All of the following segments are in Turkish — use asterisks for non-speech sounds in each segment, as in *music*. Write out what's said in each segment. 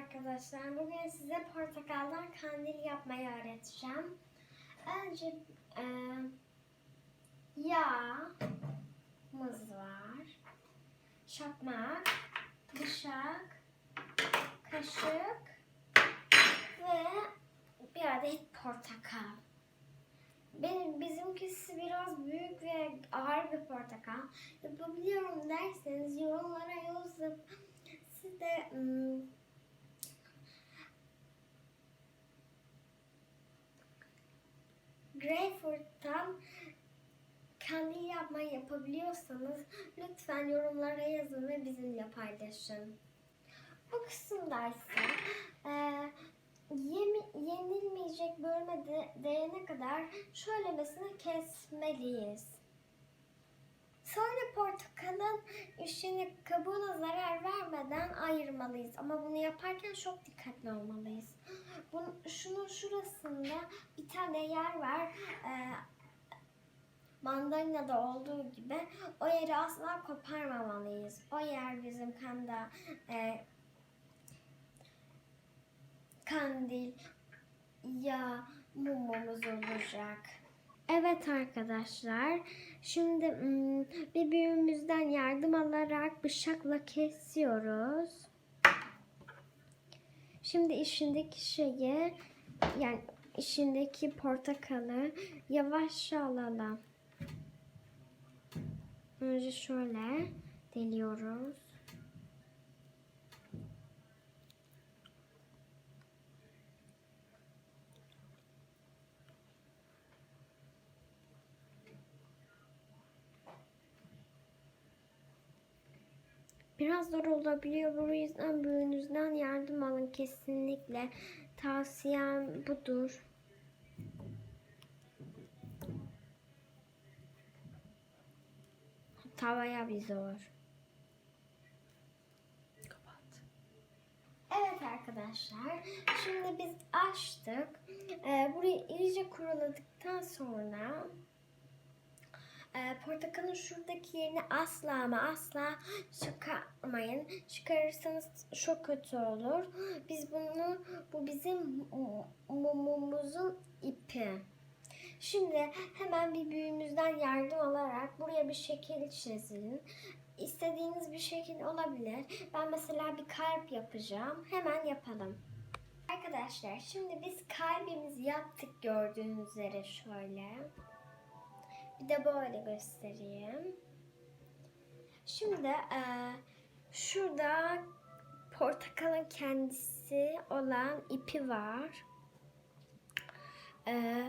arkadaşlar. Bugün size portakaldan kandil yapmayı öğreteceğim. Önce e, yağımız var. Çakmak, bıçak, kaşık ve bir adet portakal. Benim bizimkisi biraz büyük ve ağır bir portakal. Yapabiliyorum derseniz yorumlara yazıp siz de ım, Greyfurt'tan kendi yapmayı yapabiliyorsanız lütfen yorumlara yazın ve bizimle paylaşın. Bu kısımda ise e, yenilmeyecek bölüme de, değene kadar şöylemesine kesmeliyiz. Sonra portakalın içini kabuğuna zarar vermeden ayırmalıyız. Ama bunu yaparken çok dikkatli olmalıyız. Bunun, şunun şurasında tane yer var. Ee, mandalina'da olduğu gibi o yeri asla koparmamalıyız. O yer bizim kanda e, kandil ya mumumuz olacak. Evet arkadaşlar. Şimdi bir büyüğümüzden yardım alarak bıçakla kesiyoruz. Şimdi içindeki şeyi yani içindeki portakalı yavaşça alalım. Önce şöyle deliyoruz. Biraz zor olabiliyor. Bu yüzden büyüğünüzden yardım alın kesinlikle. Tavsiyem budur. Hatta bayağı bir zor. Evet arkadaşlar. Şimdi biz açtık. Ee, burayı iyice kuruladıktan sonra e, portakalın şuradaki yerini asla ama asla çıkarmayın. Çıkarırsanız çok kötü olur. Biz bunu, bu bizim mumumuzun ipi. Şimdi hemen bir büyüğümüzden yardım alarak buraya bir şekil çizin. İstediğiniz bir şekil olabilir. Ben mesela bir kalp yapacağım. Hemen yapalım. Arkadaşlar şimdi biz kalbimizi yaptık gördüğünüz üzere şöyle. Bir de böyle göstereyim. Şimdi e, şurada portakalın kendisi olan ipi var. E,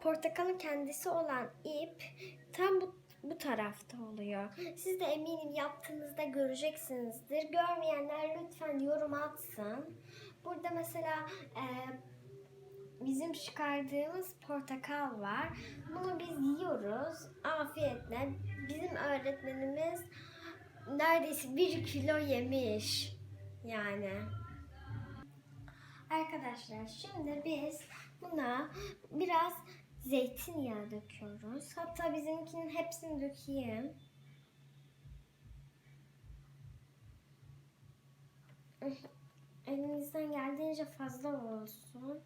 portakalın kendisi olan ip tam bu, bu tarafta oluyor. Siz de eminim yaptığınızda göreceksinizdir. Görmeyenler lütfen yorum atsın. Burada mesela e, bizim çıkardığımız portakal var. Bunu biz yiyoruz afiyetle. Bizim öğretmenimiz neredeyse bir kilo yemiş. Yani. Arkadaşlar şimdi biz buna biraz zeytinyağı döküyoruz. Hatta bizimkinin hepsini dökeyim. *laughs* Elinizden geldiğince fazla olsun.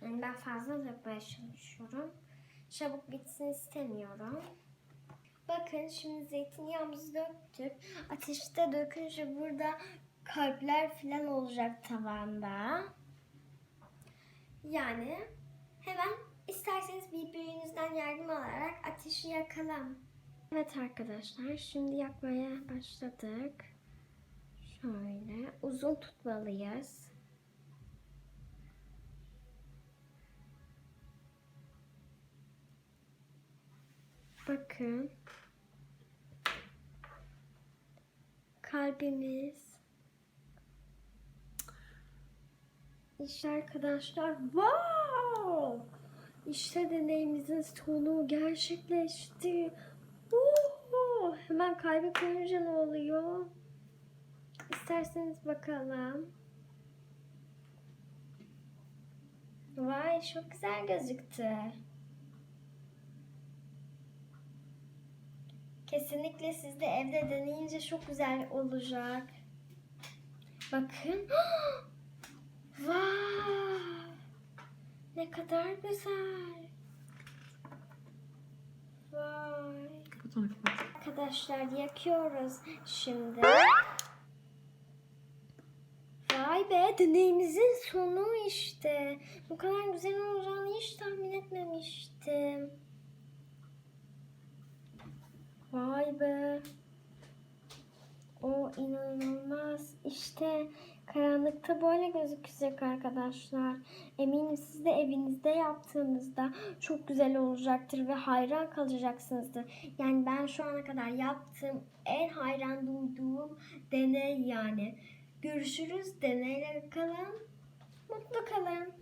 Yani ben fazla dökmeye çalışıyorum. Çabuk bitsin istemiyorum. Bakın şimdi zeytinyağımızı döktük. Ateşte dökünce burada kalpler falan olacak tavanda. Yani hemen isterseniz bir büyüğünüzden yardım alarak ateşi yakalım. Evet arkadaşlar şimdi yakmaya başladık. Şöyle uzun tutmalıyız. Bakın. Kalbimiz. İşte arkadaşlar. Wow! İşte deneyimizin sonu gerçekleşti. Oho! Hemen kalbi koyunca ne oluyor? İsterseniz bakalım. Vay çok güzel gözüktü. Kesinlikle siz de evde deneyince çok güzel olacak. Bakın. *gasps* Vay. Ne kadar güzel. Vay. Arkadaşlar yakıyoruz şimdi. Vay be deneyimizin sonu işte. Bu kadar güzel olacağını hiç tahmin etmemiştim. Vay be. İnanılmaz. İşte karanlıkta böyle gözükecek arkadaşlar. Eminim siz de evinizde yaptığınızda çok güzel olacaktır ve hayran kalacaksınızdır. Yani ben şu ana kadar yaptığım en hayran duyduğum deney yani. Görüşürüz. Deneyle kalın. Mutlu kalın.